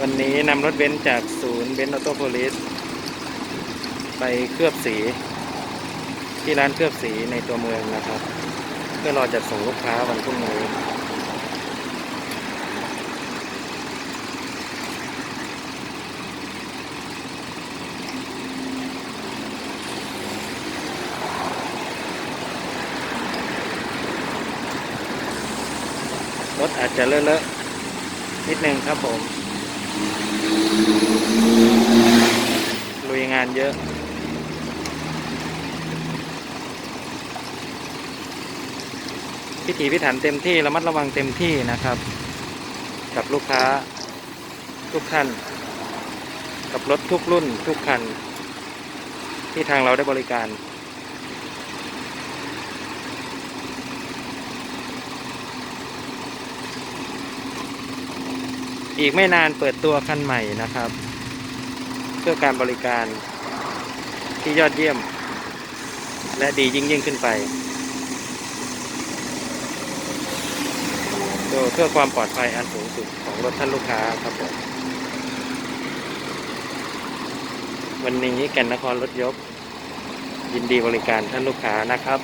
วันนี้นำรถเบนซ์จากศูนย์เบนซ์ออโต้โพลิสไปเคลือบสี ที่ร้านเคลือบสีในตัวเมืองนะครับ เพื่อรอจัดส่งลูกค้าวันพรุ่งนี้รถอาจจะเลอะๆนิดนึงครับผม ลุยงานเยอะ พิถีพิถันเต็มที่ระมัดระวังเต็มที่นะครับ กับลูกค้าทุกท่าน กับรถทุกรุ่นทุกคัน ที่ทางเราได้บริการอีกไม่นานเปิดตัวคันใหม่นะครับ เพื่อการบริการ ที่ยอดเยี่ยม และดียิ่งยิ่งขึ้นไปโดยเพื่อความปลอดภัยอันสูงสุดของรถท่านลูกค้าครับผมวันนี้แก่นนครรถยก ยินดีบริการท่านลูกค้านะครับ